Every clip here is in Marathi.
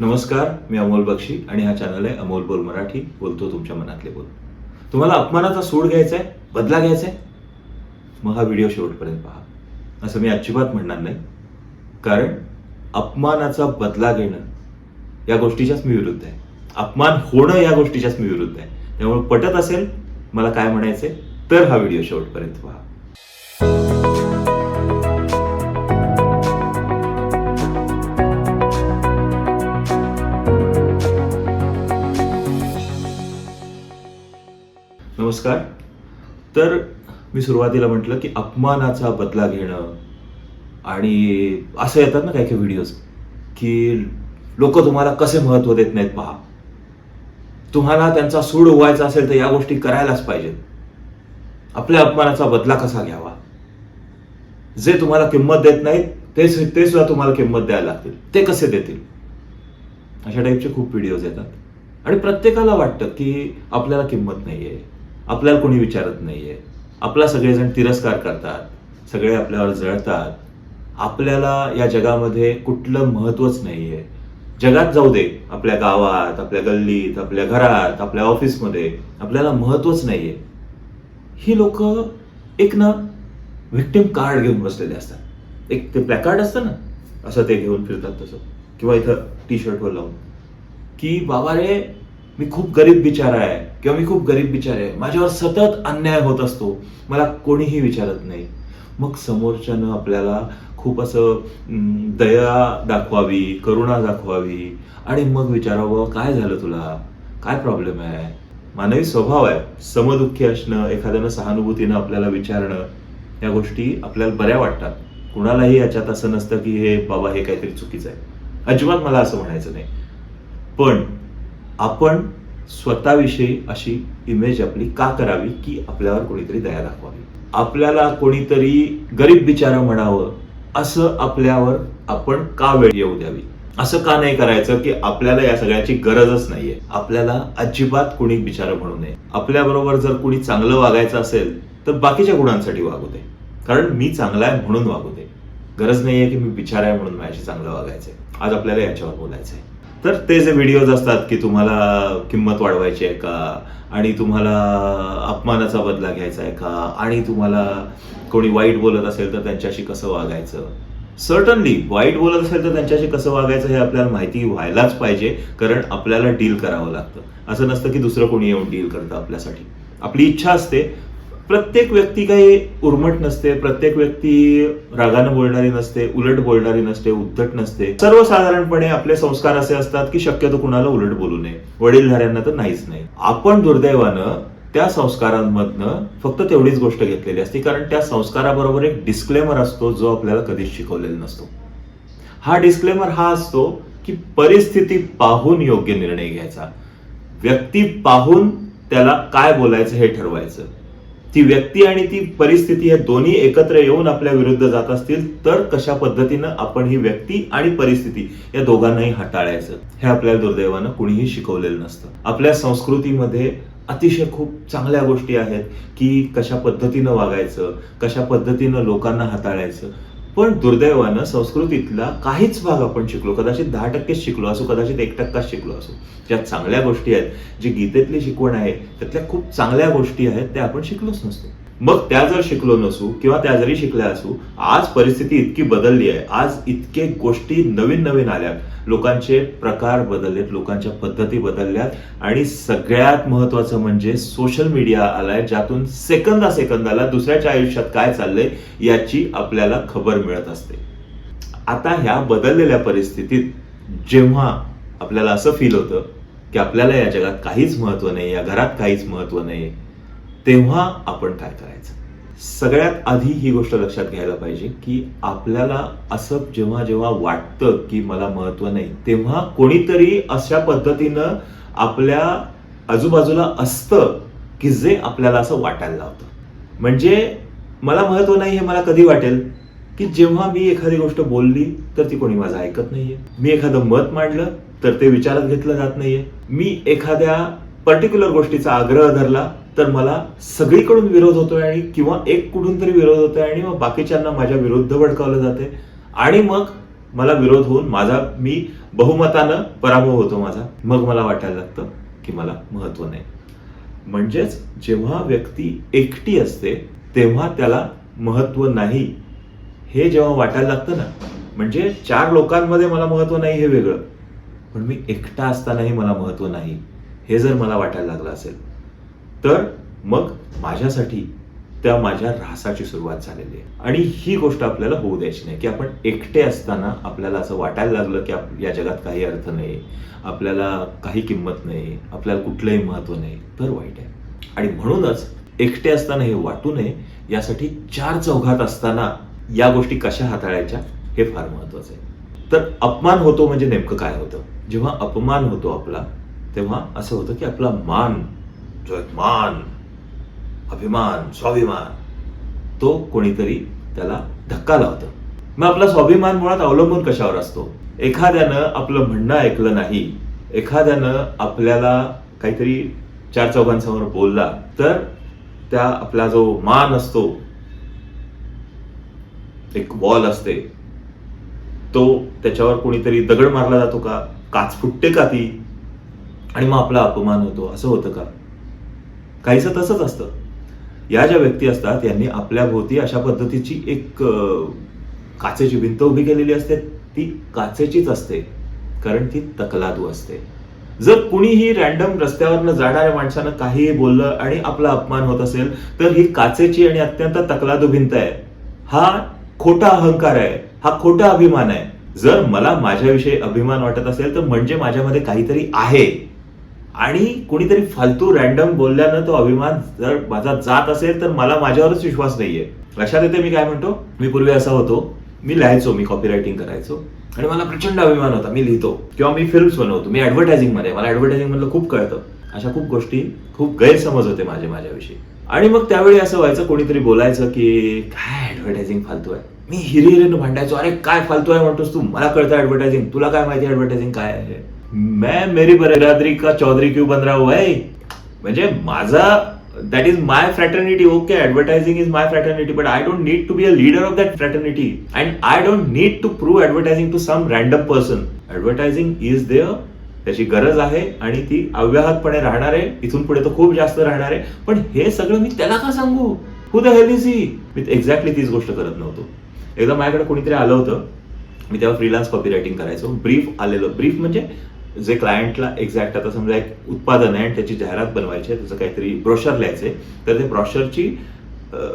नमस्कार मी अमोल बक्षी आणि हा चॅनल आहे अमोल बोल मराठी. बोलतो तुमच्या मनातले बोल. तुम्हाला अपमानाचा सूड घ्यायचा आहे बदला घ्यायचा आहे मग हा व्हिडिओ शेवटपर्यंत पहा. असं मी अजिबात म्हणणार नाही. कारण अपमानाचा बदला घेणं या गोष्टीच्याच मी विरुद्ध आहे. अपमान होणं या गोष्टीच्याच मी विरुद्ध आहे. त्यामुळे पटत असेल मला काय म्हणायचंय तर हा व्हिडिओ शेवटपर्यंत पहा. नमस्कार. तर मी सुरुवातीला म्हटलं की अपमानाचा बदला घेणं आणि असं येतात ना काही काही व्हिडिओज की लोक तुम्हाला कसे महत्त्व देत नाहीत पहा. तुम्हाला त्यांचा सूड व्हायचा असेल तर या गोष्टी करायलाच पाहिजेत. आपल्या अपमानाचा बदला कसा घ्यावा? जे तुम्हाला किंमत देत नाहीत ते ते सुद्धा तुम्हाला किंमत द्यायला लागतील. ते कसे देतील? अशा टाईपचे खूप व्हिडिओज येतात. आणि प्रत्येकाला वाटतं की आपल्याला किंमत नाही आहे आपल्याला कोणी विचारत नाहीये. आपला सगळेजण तिरस्कार करतात सगळे आपल्यावर जळतात. आपल्याला या जगामध्ये कुठलं महत्वच नाहीये. जगात जाऊ दे आपल्या गावात आपल्या गल्लीत आपल्या घरात आपल्या ऑफिसमध्ये आपल्याला महत्वच नाहीये. ही लोक एक ना व्हिक्टिम कार्ड घेऊन बसलेले असतात. एक ते प्लॅकार्ड असतं ना असं ते घेऊन फिरतात तसं. किंवा इथं टी शर्टवर लावून. की बाबा रे मी खूप गरीब बिचारा आहे किंवा मी खूप गरीब बिचारे आहे. माझ्यावर सतत अन्याय होत असतो. मला कोणीही विचारत नाही. मग समोरच्यानं आपल्याला खूप असं दया दाखवावी करुणा दाखवावी. आणि मग विचारावं काय झालं तुला? काय प्रॉब्लेम आहे? मानवी स्वभाव आहे. समदुःखी असणं एखाद्यानं सहानुभूतीनं आपल्याला विचारणं या गोष्टी आपल्याला बऱ्या वाटतात. कुणालाही याच्यात असं नसतं की हे बाबा हे काहीतरी चुकीचं आहे. अजिबात मला असं म्हणायचं नाही. पण आपण स्वतःविषयी अशी इमेज आपली का करावी की आपल्यावर कोणीतरी दया दाखवावी? आपल्याला कोणीतरी गरीब बिचारा म्हणावं असं आपल्यावर आपण का वेळ येऊ द्यावी? असं का नाही करायचं की आपल्याला या सगळ्याची गरजच नाहीये? आपल्याला अजिबात कोणी बिचारा म्हणू नये. आपल्याबरोबर जर कोणी चांगलं वागायचं असेल तर बाकीच्या गुणांसाठी वागू दे. कारण मी चांगला आहे म्हणून वागू दे. गरज नाहीये की मी बिचारा आहे म्हणून माझ्याशी चांगलं वागायचंय. आज आपल्याला याच्यावर बोलायचंय. तर ते जे व्हिडिओज असतात की तुम्हाला किंमत वाढवायची आहे का? आणि तुम्हाला अपमानाचा बदला घ्यायचा आहे का? आणि तुम्हाला कोणी वाईट बोलत असेल तर त्यांच्याशी कसं वागायचं? सर्टनली वाईट बोलत असेल तर त्यांच्याशी कसं वागायचं हे आपल्याला माहिती व्हायलाच पाहिजे कारण आपल्याला डील करावं लागतं. असं नसतं की दुसरं कोणी येऊन डील करतं आपल्यासाठी. आपली इच्छा असते प्रत्येक व्यक्ती काही उर्मट नसते प्रत्येक व्यक्ती रागानं बोलणारी नसते उलट बोलणारी नसते उद्धट नसते. सर्वसाधारणपणे आपले संस्कार असे असतात की शक्यतो कुणाला उलट बोलू नये. वडीलधाऱ्यांना तर नाहीच नाही. आपण दुर्दैवानं त्या संस्कारांमधनं फक्त तेवढीच गोष्ट घेतलेली असते कारण त्या संस्काराबरोबर एक डिस्क्लेमर असतो जो आपल्याला कधीच शिकवलेला नसतो. हा डिस्क्लेमर हा असतो की परिस्थिती पाहून योग्य निर्णय घ्यायचा. व्यक्ती पाहून त्याला काय बोलायचं हे ठरवायचं. ती व्यक्ती आणि ती परिस्थिती हे दोन्ही एकत्र येऊन आपल्या विरुद्ध जात असतील तर कशा पद्धतीनं आपण ही व्यक्ती आणि परिस्थिती या दोघांनाही हाताळायचं? हे आपल्याला दुर्दैवानं कुणीही शिकवलेलं नसतं. आपल्या संस्कृतीमध्ये अतिशय खूप चांगल्या गोष्टी आहेत की कशा पद्धतीनं वागायचं कशा पद्धतीनं लोकांना हाताळायचं. पण दुर्दैवानं संस्कृतीतला काहीच भाग आपण शिकलो कदाचित दहा टक्केच शिकलो असो कदाचित एक टक्काच शिकलो असो. ज्या चांगल्या गोष्टी आहेत जी गीतेतली शिकवण आहे त्यातल्या खूप चांगल्या गोष्टी आहेत त्या आपण शिकलोच नसतो. मग त्या जर शिकलो नसू किंवा त्या जरी शिकल्या असू आज परिस्थिती इतकी बदलली आहे. आज इतके गोष्टी नवीन नवीन आल्यात. लोकांचे प्रकार बदललेत लोकांच्या पद्धती बदलल्यात. आणि सगळ्यात महत्वाचं म्हणजे सोशल मीडिया आलाय ज्यातून सेकंदा सेकंदाला दुसऱ्याच्या आयुष्यात काय चाललंय याची आपल्याला खबर मिळत असते. आता ह्या बदललेल्या परिस्थितीत जेव्हा आपल्याला असं फील होतं की आपल्याला या जगात काहीच महत्त्व नाही या घरात काहीच महत्त्व नाही तेव्हा आपण काय करायचं? सगळ्यात आधी ही गोष्ट लक्षात घ्यायला पाहिजे की आपल्याला असं जेव्हा जेव्हा वाटतं की मला महत्त्व नाही तेव्हा कोणीतरी अशा पद्धतीनं आपल्या आजूबाजूला असतं की जे आपल्याला असं वाटायला लावतं. म्हणजे मला महत्त्व नाही हे मला कधी वाटेल? की जेव्हा मी एखादी गोष्ट बोलली तर ती कोणी माझं ऐकत नाहीये. मी एखादं मत मांडलं तर ते विचारात घेतलं जात नाहीये. मी एखाद्या पर्टिक्युलर गोष्टीचा आग्रह धरला तर मला सगळीकडून विरोध होतोय आणि किंवा एक कुठून तरी विरोध होतोय आणि मग बाकीच्यांना माझ्या विरुद्ध भडकावलं जाते. आणि मग मला विरोध होऊन माझा मी बहुमतानं पराभव होतो माझा. मग मला वाटायला लागतं की मला महत्त्व नाही. म्हणजेच जेव्हा व्यक्ती एकटी असते तेव्हा त्याला महत्त्व नाही. हे जेव्हा वाटायला लागतं ना म्हणजे चार लोकांमध्ये मला महत्त्व नाही हे वेगळं. पण मी एकटा असतानाही मला महत्त्व नाही. हे जर मला वाटायला लागलं असेल तर मग माझ्यासाठी त्या माझ्या ऱ्हासाची सुरुवात झालेली आहे. आणि ही गोष्ट आपल्याला होऊ द्यायची नाही की आपण एकटे असताना आपल्याला असं वाटायला लागलं की आप- या जगात काही अर्थ नाही आपल्याला काही किंमत नाही आपल्याला कुठलंही महत्त्व नाही तर वाईट आहे. आणि म्हणूनच एकटे असताना हे वाटू नये यासाठी चार चौघात असताना या गोष्टी कशा हाताळायच्या हे फार महत्वाचं आहे. तर अपमान होतो म्हणजे नेमकं काय होतं? जेव्हा अपमान होतो आपला तेव्हा असं होतं की आपला मान जो एक मान अभिमान स्वाभिमान तो कोणीतरी त्याला धक्का लावतं. मग आपला स्वाभिमान मुळात अवलंबून कशावर असतो? एखाद्यानं आपलं म्हणणं ऐकलं नाही एखाद्यानं आपल्याला काहीतरी चार चौघांसमोर बोलला तर त्या आपला जो मान असतो एक वॉल असते तो त्याच्यावर कोणीतरी दगड मारला जातो का? काच फुटते का ती? आणि मग आपला अपमान होतो असं होतं का? काहीसं तसंच असतं. या ज्या व्यक्ती असतात यांनी आपल्या भोवती अशा पद्धतीची एक काचेची भिंत उभी केलेली असते. ती काचेचीच असते कारण ती तकलादू असते. जर कुणीही रॅन्डम रस्त्यावरनं जाणाऱ्या माणसानं काहीही बोललं आणि आपला अपमान होत असेल तर ही काचेची आणि अत्यंत तकलादू भिंत आहे. हा खोटा अहंकार आहे हा खोटा अभिमान आहे. जर मला माझ्याविषयी अभिमान वाटत असेल तर म्हणजे माझ्यामध्ये काहीतरी आहे. आणि कोणीतरी फालतू रॅन्डम बोलल्यानं तो अभिमान जर माझा जात असेल तर मला माझ्यावरच विश्वास नाहीये. लक्षात येते मी काय म्हणतो? मी पूर्वी असा होतो. मी लिहायचो मी कॉपी रायटिंग करायचो. आणि मला प्रचंड अभिमान होता. मी लिहितो. किंवा मी फिल्म्स बनवतो. मी ऍडव्हर्टायझिंगमध्ये. मला ऍडव्हर्टायझिंग मधलं खूप कळतं. अशा खूप गोष्टी खूप गैरसमज होते माझे माझ्याविषयी. आणि मग त्यावेळी असं व्हायचं कोणीतरी बोलायचं की काय ऍडव्हर्टायझिंग फालतू आहे? मी हिरी हिरेनं भांडायचो. अरे काय फालतू आहे? म्हणतोस तू. मला कळतं ऍडव्हर्टायझिंग तुला काय माहिती ऍडव्हर्टायझिंग काय आहे? मैं मेरी बरादरी का चौधरी क्यों बन रहा हुआ है म्हणजे माझा that is my fraternity okay advertising is my fraternity but I don't need to be a leader of that fraternity and I don't need to prove advertising to some random person advertising is there त्याची गरज आहे आणि ती अव्याहतपणे राहणार आहे. इथून पुढे तो खूप जास्त राहणार आहे. पण हे सगळं मी त्याला का सांगू? Who the hell is he me exactly तीच गोष्ट करत नव्हतो. एकदा माझ्याकडे कोणीतरी आलं होतं. मी तेव्हा फ्रीलान्स कॉपी रायटिंग करायचो. ब्रीफ आलेलं. ब्रीफ म्हणजे जे क्लायंटला एक्झॅक्ट आता समजा एक उत्पादन आहे आणि त्याची जाहिरात बनवायची आहे त्याचं काहीतरी ब्रोशर लिहायचे तर ते ब्रोशरची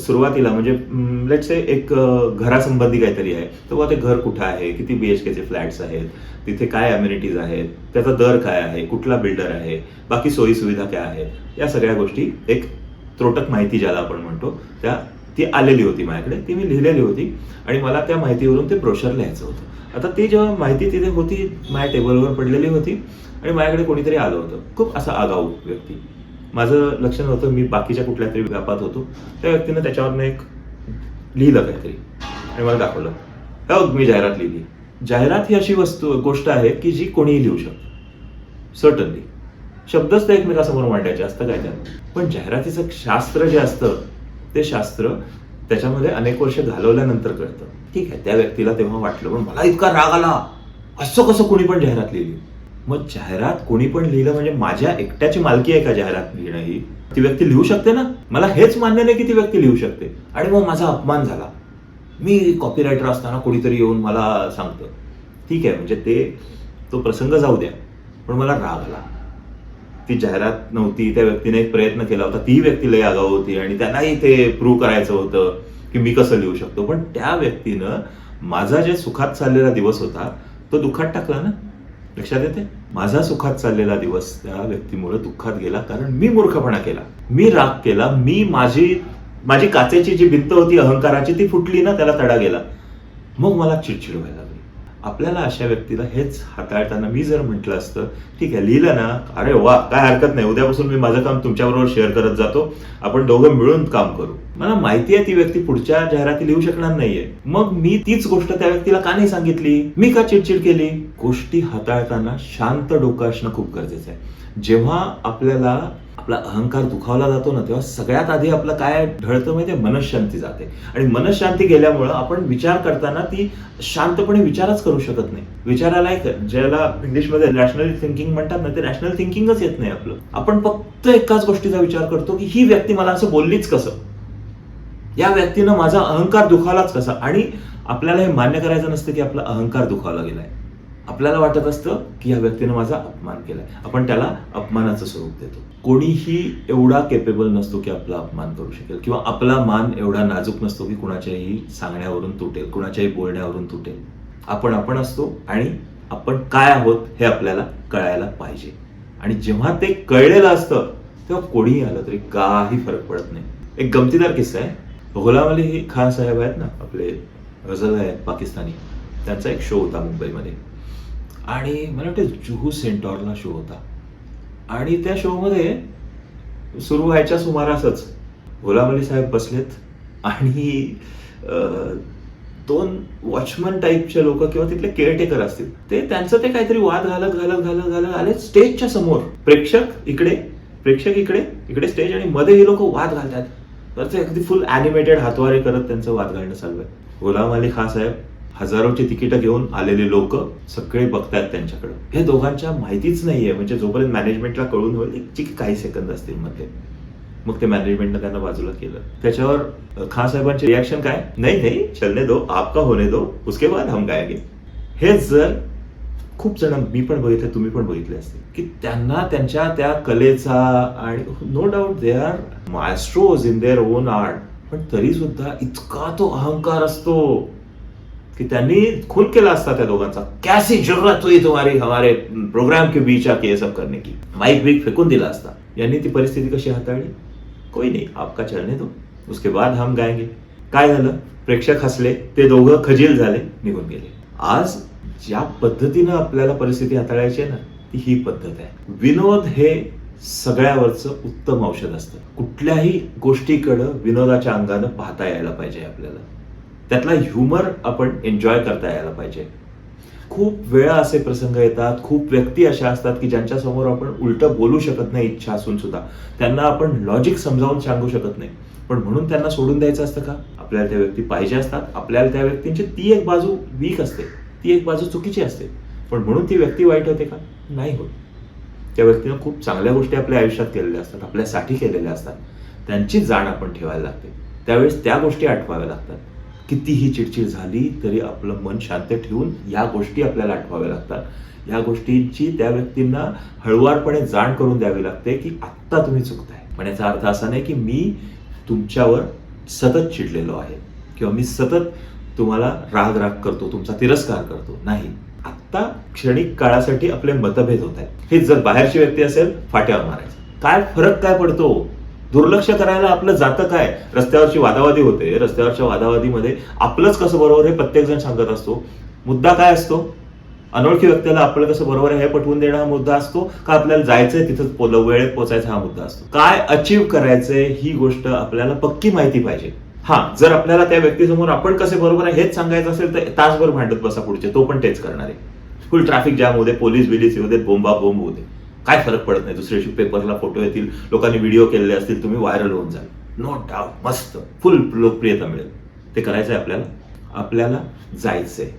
सुरुवातीला म्हणजे लेट से एक घरासंबंधी काहीतरी आहे. तेव्हा ते घर कुठं आहे? किती बी एच केचे फ्लॅट्स आहेत? तिथे काय अम्युनिटीज आहेत? त्याचा दर काय आहे? कुठला बिल्डर आहे? बाकी सोयीसुविधा काय आहेत? या सगळ्या गोष्टी एक त्रोटक माहिती ज्याला आपण म्हणतो त्या ती आलेली होती माझ्याकडे ती मी लिहिलेली होती आणि मला त्या माहितीवरून ते ब्रोशर लिहायचं होतं. आता ती जेव्हा माहिती तिथे होती माझ्या टेबलवर पडलेली होती आणि माझ्याकडे कोणीतरी आलं होतं. खूप असा आगाऊ व्यक्ती. माझं लक्ष नव्हतं मी बाकीच्या कुठल्या तरी व्यापात होतो. त्या व्यक्तीनं त्याच्यावरनं एक लिहिलं काहीतरी. आणि मला दाखवलं. हो मी जाहिरात लिहिली. जाहिरात ही अशी वस्तू गोष्ट आहे की जी कोणीही लिहू शकतं. सर्टनली शब्दच ते एकमेकासमोर मांडायचे असतं काय त्यात. पण जाहिरातीचं शास्त्र जे असतं ते शास्त्र त्याच्यामध्ये अनेक वर्ष घालवल्यानंतर कळतं. ठीक आहे त्या व्यक्तीला तेव्हा वाटलं पण मला इतका राग आला. असं कसं कोणी पण जाहिरात लिहिली? मग जाहिरात कोणी पण लिहिलं म्हणजे माझ्या एकट्याची मालकी आहे का जाहिरात लिहिणं ही? ती व्यक्ती लिहू शकते ना? मला हेच मान्य नाही की ती व्यक्ती लिहू शकते. आणि मग माझा अपमान झाला. मी कॉपीरायटर असताना कोणीतरी येऊन मला सांगतं. ठीक आहे म्हणजे ते तो प्रसंग जाऊ द्या पण मला राग आला. ती जाहिरात नव्हती त्या व्यक्तीने एक प्रयत्न केला होता. ती व्यक्ती लय आगाऊ होती आणि त्यांनाही ते प्रूव्ह करायचं होतं की मी कसं लिहू शकतो. पण त्या व्यक्तीनं माझा जे सुखात चाललेला दिवस होता तो दुःखात टाकला ना? लक्षात येते माझा सुखात चाललेला दिवस त्या व्यक्तीमुळे दुःखात गेला कारण मी मूर्खपणा केला. मी राग केला. मी माझी माझी काचेची जी भिंत होती अहंकाराची ती फुटली ना त्याला तडा गेला. मग मला चिडचिड व्हायला आपल्याला अशा व्यक्तीला हेच हाताळताना मी जर म्हटलं असतं ठीक आहे लिहिलं ना अरे वा काय हरकत नाही उद्यापासून मी माझं काम तुमच्याबरोबर शेअर करत जातो आपण दोघं मिळून काम करू. मला माहिती आहे ती व्यक्ती पुढच्या जाहिराती लिहू शकणार नाहीये. मग मी तीच गोष्ट त्या व्यक्तीला का नाही सांगितली? मी का चिडचिड केली? गोष्टी हाताळताना शांत डोकं असणं खूप गरजेचं आहे. जेव्हा आपल्याला आपला अहंकार दुखावला जातो ना तेव्हा सगळ्यात आधी आपलं काय ढळतं माहिती मनशांती जाते. आणि मनशांती गेल्यामुळं आपण विचार करताना ती शांतपणे विचारच करू शकत नाही. विचाराला एक ज्याला इंग्लिशमध्ये रॅशनल थिंकिंग म्हणतात ना ते रॅशनल थिंकिंगच येत नाही आपलं. आपण फक्त एकाच गोष्टीचा विचार करतो की ही व्यक्ती मला असं बोललीच कसं? या व्यक्तीनं माझा अहंकार दुखावलाच कसा? आणि आपल्याला हे मान्य करायचं नसतं की आपला अहंकार दुखावला गेलाय. आपल्याला वाटत असतं की या व्यक्तीनं माझा अपमान केलाय. आपण त्याला अपमानाचं स्वरूप देतो. कोणीही एवढा केपेबल नसतो की आपला अपमान करू शकेल. किंवा आपला मान एवढा नाजूक नसतो की कुणाच्याही सांगण्यावरून तुटेल कुणाच्याही बोलण्यावरून तुटेल. आपण आपण असतो आणि आपण काय आहोत हे आपल्याला कळायला पाहिजे. आणि जेव्हा ते कळलेलं असतं तेव्हा कोणीही आलं तरी काही फरक पडत नाही. एक गमतीदार किस्सा आहे. गुलाम अली हे खान साहेब आहेत ना आपले गझल आहेत पाकिस्तानी. त्यांचा एक शो होता मुंबईमध्ये. आणि मला वाटतं जुहू सेंटॉरला शो होता. आणि त्या शोमध्ये सुरू व्हायच्या सुमारासच गुलाम अली साहेब बसलेत. आणि दोन वॉचमन टाईपचे लोक किंवा तिथले केअरटेकर असतील ते त्यांचं ते काहीतरी वाद घालत घालत घालत घालत आले स्टेजच्या समोर. प्रेक्षक इकडे प्रेक्षक इकडे इकडे स्टेज आणि मध्ये हे लोक वाद घालतात. तर ते अगदी फुल अॅनिमेटेड हातवारे करत त्यांचं वाद घालणं चालू आहे. गुलाम अली खान साहेब हजारोची तिकीटं घेऊन आलेले लोक सगळे बघतायत त्यांच्याकडं. हे दोघांच्या माहितीच नाहीये. म्हणजे जोपर्यंत मॅनेजमेंटला कळून होईल जे की काही सेकंद असतील मध्ये मग ते मॅनेजमेंटनं त्यांना बाजूला केलं. त्याच्यावर खान साहेबांचे रिॲक्शन काय? नाही नाही चलने दो आपका होने दो उसके बाद हम गायगे. हे जर खूप जण मी पण बघितले तुम्ही पण बघितले असते की त्यांना त्यांच्या त्या कलेचा आणि no doubt they are maestros in their own art पण तरी सुद्धा इतका तो अहंकार असतो. की त्यांनी खून केला असता त्या दोघांचा. कॅसी जरूरत होई तुम्हारी हमारे प्रोग्राम के बीच आके ये सब करने की. माइक बीक फेकून दिला असता. यांनी ती परिस्थिती कशी हाताळली? कोई नाही आपका चलने दो. उसके बाद हम गाएंगे. काय झालं? प्रेक्षक हसले. ते दोघं खजील झाले निघून गेले. आज ज्या पद्धतीनं आपल्याला परिस्थिती हाताळायची आहे ना ती ही पद्धत आहे. विनोद हे सगळ्यावरचं उत्तम औषध असतं. कुठल्याही गोष्टीकडं विनोदाच्या अंगानं पाहता यायला पाहिजे आपल्याला. त्यातला ह्युमर आपण एन्जॉय करता यायला पाहिजे. खूप वेळा असे प्रसंग येतात खूप व्यक्ती अशा असतात की ज्यांच्या समोर आपण उलट बोलू शकत नाही इच्छा असून सुद्धा. त्यांना आपण लॉजिक समजावून सांगू शकत नाही. पण म्हणून त्यांना सोडून द्यायचं असतं का? आपल्याला त्या व्यक्ती पाहिजे असतात. आपल्याला त्या व्यक्तींची ती एक बाजू वीक असते. ती एक बाजू चुकीची असते. पण म्हणून ती व्यक्ती वाईट होते का? नाही होत. त्या व्यक्तीनं खूप चांगल्या गोष्टी आपल्या आयुष्यात केलेल्या असतात आपल्यासाठी केलेल्या असतात. त्यांची जाण आपण ठेवायला लागते. त्यावेळेस त्या गोष्टी आठवाव्या लागतात. कितीही चिडचिड झाली तरी आपलं मन शांत ठेवून या गोष्टी आपल्याला आठवाव्या लागतात. या गोष्टींची त्या व्यक्तींना हळुवारपणे जाण करून द्यावी लागते की आत्ता तुम्ही चुकताय. पण याचा अर्थ असा नाही की मी तुमच्यावर सतत चिडलेलो आहे किंवा मी सतत तुम्हाला राग राग करतो तुमचा तिरस्कार करतो. नाही. आत्ता क्षणिक काळासाठी आपले मतभेद होत आहेत. हे जर बाहेरची व्यक्ती असेल फाट्यावर मारायचं. काय फरक काय पडतो? दुर्लक्ष करायला आपलं जातं काय? रस्त्यावरची वादावादी होते. रस्त्यावरच्या वादावादीमध्ये आपलंच कसं बरोबर हे प्रत्येक जण सांगत असतो. मुद्दा काय असतो? अनोळखी व्यक्तीला आपलं कसं बरोबर आहे हे पटवून देणं हा मुद्दा असतो का आपल्याला जायचंय तिथं वेळेत पोचायचा हा मुद्दा असतो? काय अचीव करायचंय ही गोष्ट आपल्याला पक्की माहिती पाहिजे. हा जर आपल्याला त्या व्यक्तीसमोर आपण कसे बरोबर आहे हेच सांगायचं असेल तर तासभर भांडत बसा पुढचे. तो पण तेच करणार आहे. फुल ट्रॅफिक जाम होते पोलीस बिलीस होते बोंबा बोंब होते काय फरक पडत नाही? दुसऱ्या दिवशी पेपरला फोटो येतील लोकांनी व्हिडिओ केलेले असतील तुम्ही व्हायरल होऊन जाल. नो डाऊट मस्त. फुल लोकप्रियता मिळेल. ते करायचंय आपल्याला. आपल्याला जायचंय.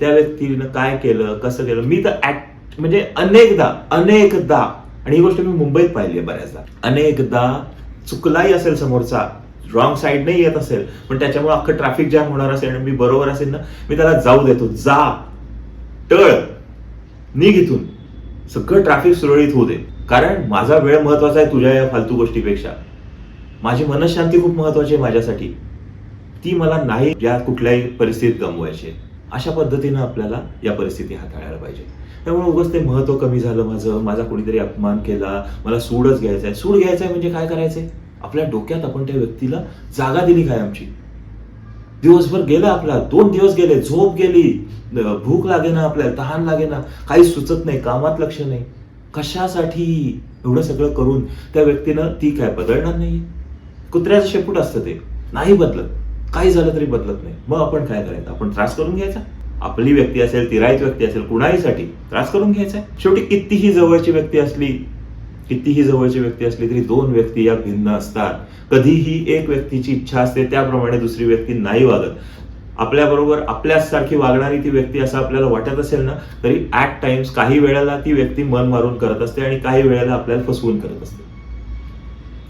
त्या व्यक्तीनं काय केलं कसं केलं? मी तर ऍक्ट म्हणजे अनेकदा अनेकदा आणि ही गोष्ट मी मुंबईत पाहिली आहे बऱ्याचदा. अनेकदा चुकलाही असेल समोरचा. रॉंग साईड नाही येत असेल. पण त्याच्यामुळे अख्खं ट्रॅफिक जॅम होणार असेल आणि मी बरोबर असेल ना मी त्याला जाऊ देतो. जा. टळ. निघ इथून. सगळं ट्रॅफिक सुरळीत होऊ दे. कारण माझा वेळ महत्त्वाचा आहे तुझ्या या फालतू गोष्टीपेक्षा. माझी मनशांती खूप महत्वाची आहे माझ्यासाठी. ती मला नाही या कुठल्याही परिस्थितीत गमवायची अशा पद्धतीनं आपल्याला या परिस्थिती हाताळायला पाहिजे. त्यामुळे उगाच ते महत्त्व कमी झालं माझं. माझा कोणीतरी अपमान केला. मला सूडच घ्यायचा आहे सूड घ्यायचा आहे म्हणजे काय करायचंय? आपल्या डोक्यात आपण त्या व्यक्तीला जागा दिली काय आमची? दिवसभर गेला आपला दोन दिवस गेले झोप गेली भूक भूक लागेना आपल्याला तहान लागेना काही सुचत नाही कामात लक्ष नाही. कशासाठी एवढं सगळं करून त्या व्यक्तीनं ती काय बदलणार नाही कुत्र्याचं शेपूट असतं ते. नाही बदलत. काही झालं तरी बदलत नाही. मग आपण काय करायचं? आपण त्रास करून घ्यायचा? आपली व्यक्ती असेल तिराईत व्यक्ती असेल कुणाहीसाठी त्रास करून घ्यायचा? शेवटी कितीही जवळची व्यक्ती असली कितीही जवळची व्यक्ती असली तरी दोन व्यक्ती या भिन्न असतात. कधीही एक व्यक्तीची इच्छा असते त्याप्रमाणे दुसरी व्यक्ती नाही वागत. आपल्याबरोबर आपल्याच सारखी वागणारी ती व्यक्ती असं आपल्याला वाटत असेल ना तरी ऍट टाइम्स काही वेळेला ती व्यक्ती मन मारून करत असते आणि काही वेळेला आपल्याला फसवून करत असते.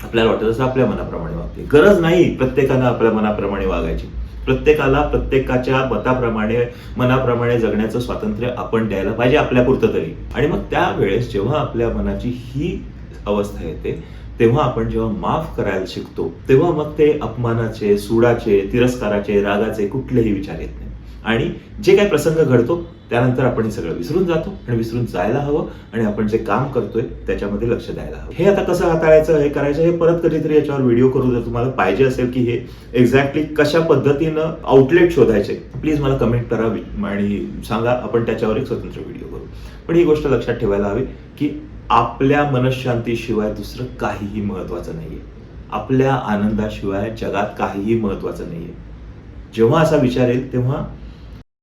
आपल्याला वाटत असं आपल्या मनाप्रमाणे वागते. गरज नाही प्रत्येकानं आपल्या मनाप्रमाणे वागायची. प्रत्येकाला प्रत्येकाच्या मताप्रमाणे मनाप्रमाणे जगण्याचं स्वातंत्र्य आपण द्यायला पाहिजे आपल्या पुरतं तरी. आणि मग त्यावेळेस जेव्हा आपल्या मनाची ही अवस्था येते तेव्हा आपण जेव्हा माफ करायला शिकतो तेव्हा मग ते अपमानाचे सुडाचे तिरस्काराचे रागाचे कुठलेही विचार येत नाही आणि जे काही प्रसंग घडतो त्यानंतर आपण हे सगळं विसरून जातो आणि विसरून जायला हवं आणि आपण जे काम करतोय त्याच्यामध्ये लक्ष द्यायला हवं. हे आता कसं हाताळायचं हे करायचं हे परत कधीतरी याच्यावर व्हिडिओ करू जर तुम्हाला पाहिजे असेल की हे एक्झॅक्टली कशा पद्धतीनं आउटलेट शोधायचे प्लीज मला कमेंट करावी आणि सांगा आपण त्याच्यावर एक स्वतंत्र व्हिडिओ करू. पण ही गोष्ट लक्षात ठेवायला हवी की आपल्या मनशांतीशिवाय दुसरं काहीही महत्वाचं नाहीये. आपल्या आनंदाशिवाय जगात काहीही महत्वाचं नाहीये. जेव्हा असा विचार येईल तेव्हा